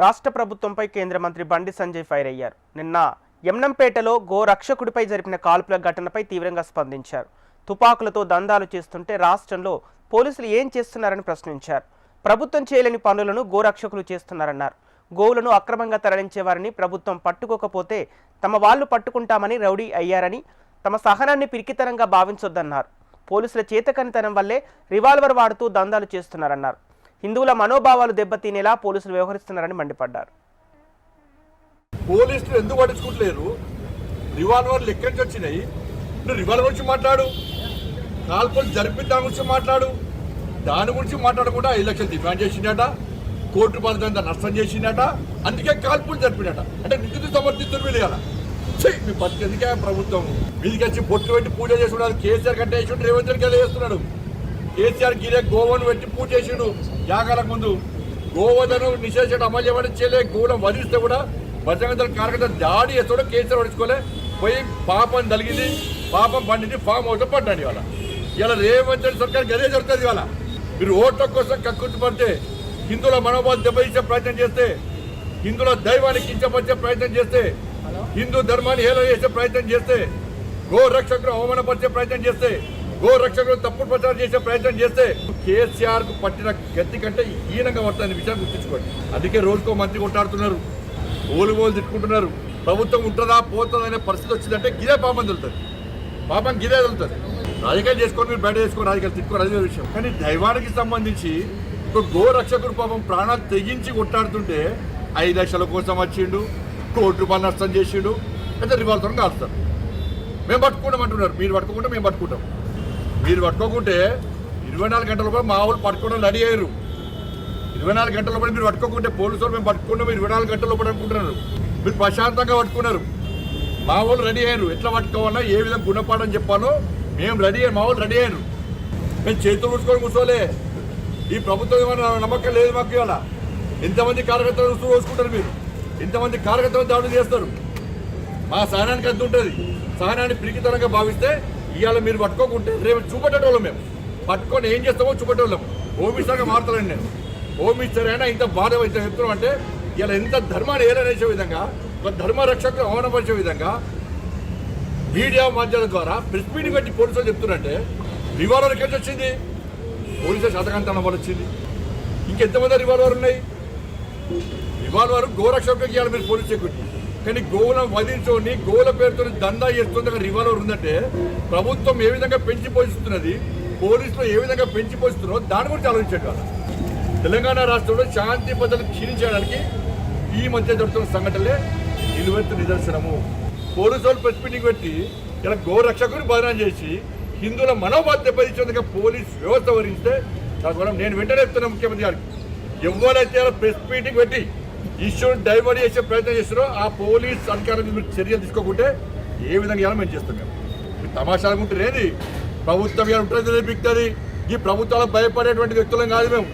రాష్ట్ర ప్రభుత్వంపై కేంద్ర మంత్రి బండి సంజయ్ ఫైర్ అయ్యారు. నిన్న యమ్నంపేటలో గో రక్షకుడిపై జరిపిన కాల్పుల ఘటనపై తీవ్రంగా స్పందించారు. తుపాకులతో దందాలు చేస్తుంటే రాష్ట్రంలో పోలీసులు ఏం చేస్తున్నారని ప్రశ్నించారు. ప్రభుత్వం చేయలేని పనులను గోరక్షకులు చేస్తున్నారన్నారు. గోవులను అక్రమంగా తరలించే వారిని ప్రభుత్వం పట్టుకోకపోతే తమ వాళ్ళు పట్టుకుంటామని రౌడీ అయ్యారని తమ సహనాన్ని పిరికితనంగా భావించొద్దన్నారు. పోలీసుల చేతకనితనం వల్లే రివాల్వర్ వాడుతూ దందాలు చేస్తున్నారన్నారు. హిందువుల మనోభావాలు దెబ్బతినేలా పోలీసులు వ్యవహరిస్తున్నారని మండిపడ్డారు. పోలీసులు ఎందుకు పట్టించుకుంటలేరు రివాల్వర్లు ఎక్కడి నుంచి వచ్చినాయి? నువ్వు రివాల్వర్ గురించి మాట్లాడు. కాల్పులు జరిపిన దాని గురించి మాట్లాడు. దాని గురించి మాట్లాడకుండా ఐదు లక్షలు డిమాండ్ చేసిండట. కోటి రూపాయల నష్టం చేసిండట. అందుకే కాల్పులు జరిపినట. అంటే నిధులు సమర్థిస్తున్నారు వీళ్ళు కదా ఛీ, మీ బతికెందుకే ప్రభుత్వం? మీదికి వచ్చి బొట్టు పెట్టి పూజ చేసుకున్నారు. కేసీఆర్ కంటే రేవంత్ రెడ్డి చేస్తున్నాడు. కేసీఆర్ గిరే గోవను పెట్టి పూజ చేసిండు. యాగాలకు ముందు గోవధను నిషేధించడం అమలు చేయమని చేయలే గోవులను వధిస్తే కూడా భద్రంగా కార్యకర్త దాడి చేస్తాడు కేసీఆర్ పడుచుకోలే పోయి పాపం తలిగింది. పాపం పండింది. ఫామ్ హౌస్ పడ్డాడు ఇవాళ. ఇలా రేవంత్ రెడ్డి సర్కార్ గదే జరుగుతుంది ఇవాళ. మీరు ఓట్ల కోసం కక్కుర్తి పడితే హిందువుల మనోభావం దెబ్బతీసే ప్రయత్నం చేస్తే హిందువుల దైవాన్ని కించపరిచే ప్రయత్నం చేస్తే హిందూ ధర్మాన్ని హేళన చేసే ప్రయత్నం చేస్తే గో రక్షకులు అవమానపరిచే ప్రయత్నం చేస్తే గో రక్షకులు తప్పుడు ప్రచారం చేసే ప్రయత్నం చేస్తే కేసీఆర్కు పట్టిన గతి కంటే హీనంగా పడుతుంది విషయాన్ని గుర్తుంచుకోండి. అందుకే రోజుకో మంత్రి కొట్టాడుతున్నారు ఓలు ఓలు తిట్టుకుంటున్నారు. ప్రభుత్వం ఉంటుందా పోతుందా అనే పరిస్థితి వచ్చిందంటే గిరే పాపం తెలుతుంది పాపం గిరే తెలుతుంది రాజకీయాలు చేసుకొని మీరు బయట చేసుకొని రాజకీయాలు తిట్టుకోరు అదే విషయం. కానీ దైవానికి సంబంధించి ఒక గో రక్షకుడు పాపం ప్రాణాలు తెగించి కొట్టాడుతుంటే ఐదు లక్షల కోసం వచ్చిండు కోటి రూపాయలు నష్టం చేసిండు అయితే రివాల్వర్తో కాలుస్తారు. మేము పట్టుకుంటాం అంటున్నారు మీరు పట్టుకుంటే మేము పట్టుకుంటాం. మీరు పట్టుకోకుంటే ఇరవై నాలుగు గంటల లోపల మా వాళ్ళు పట్టుకోవడం రెడీ అయ్యారు. ఇరవై నాలుగు గంటల లోపల మీరు పట్టుకోకుంటే పోలీసు మేము పట్టుకున్నాం ఇరవై నాలుగు గంటల లోపల అనుకుంటున్నారు. మీరు ప్రశాంతంగా పట్టుకున్నారు. మా వాళ్ళు రెడీ అయ్యారు. ఎట్లా పట్టుకోవాలన్నా ఏ విధంగా గుణపాఠం చెప్పాలో మేము రెడీ అయ్యారు. మా వాళ్ళు రెడీ అయ్యారు. మేము చేతులు కూర్చుకొని కూర్చోలే. ఈ ప్రభుత్వం ఏమైనా నమ్మకం లేదు మాకు ఇవాళ. ఎంతమంది కార్యకర్తలు చూస్తూ మీరు? ఇంతమంది కార్యకర్తలు దాడులు చేస్తారు? మా సహనానికి అంత ఉంటుంది. సహనాన్ని పిరికితనంగా భావిస్తే ఇవాళ మీరు పట్టుకోకుంటే రేపు చూపెట్టేటోళ్ళం మేము. పట్టుకొని ఏం చేస్తామో చూపెట్టేవాళ్ళం హోమ్ మినిస్టర్గా మారుతానండి నేను. హోమ్ మినిస్టర్ అయినా ఇంత బాధ ఇంత చెప్తున్నాం అంటే ఇలా ఎంత ధర్మాన్ని ఏలనేసే విధంగా ఒక ధర్మ రక్షకులు అవమానపరిచే విధంగా మీడియా మాధ్యమం ద్వారా ప్రెస్ మీటింగ్ పెట్టి పోలీసులు చెప్తున్నారంటే రివాల్వర్ ఎక్కడి వచ్చింది? పోలీసుల శాతకాంతనం వల్ల వచ్చింది. ఇంకెంతమంది రివాల్వర్ ఉన్నాయి? రివాల్వర్ గోరక్షకు ఇవ్వాలి మీరు పోలీస్ సెక్యూరిటీ కానీ గోవులను వధించుకొని గోవుల పేరుతో దందా చేస్తుంది ఒక రివాల్వర్ ఉందంటే ప్రభుత్వం ఏ విధంగా పెంచి పోషిస్తున్నది? పోలీసులు ఏ విధంగా పెంచి పోషిస్తున్నారో దాని గురించి ఆలోచించండి తెలంగాణ రాష్ట్రంలో శాంతి భద్రత క్షీణించడానికి ఈ మధ్య జరుగుతున్న సంఘటనలే నిలువెత్తు నిదర్శనము. పోలీసు వాళ్ళు ప్రెస్ మీటింగ్ పెట్టి ఇలా గోరక్షకుని బదనాం చేసి హిందువుల మనోభావం పరిచేందుకు పోలీస్ వ్యవస్థ వహిస్తే తద్వారా నేను వెంటనే చెప్తున్నా ముఖ్యమంత్రి గారికి. ఎవరైతే ప్రెస్ మీటింగ్ పెట్టి ఇష్యూని డైవర్ట్ చేసే ప్రయత్నం చేస్తారో ఆ పోలీస్ అధికారులు మీరు చర్యలు తీసుకోకుంటే ఏ విధంగా మేము చేస్తాం మేము. మీరు తమాషాలు ఉంటే ప్రభుత్వం ఇలా ఉంటుంది పిక్తుంది ఈ ప్రభుత్వాలకు భయపడేటువంటి వ్యక్తులం కాదు మేము.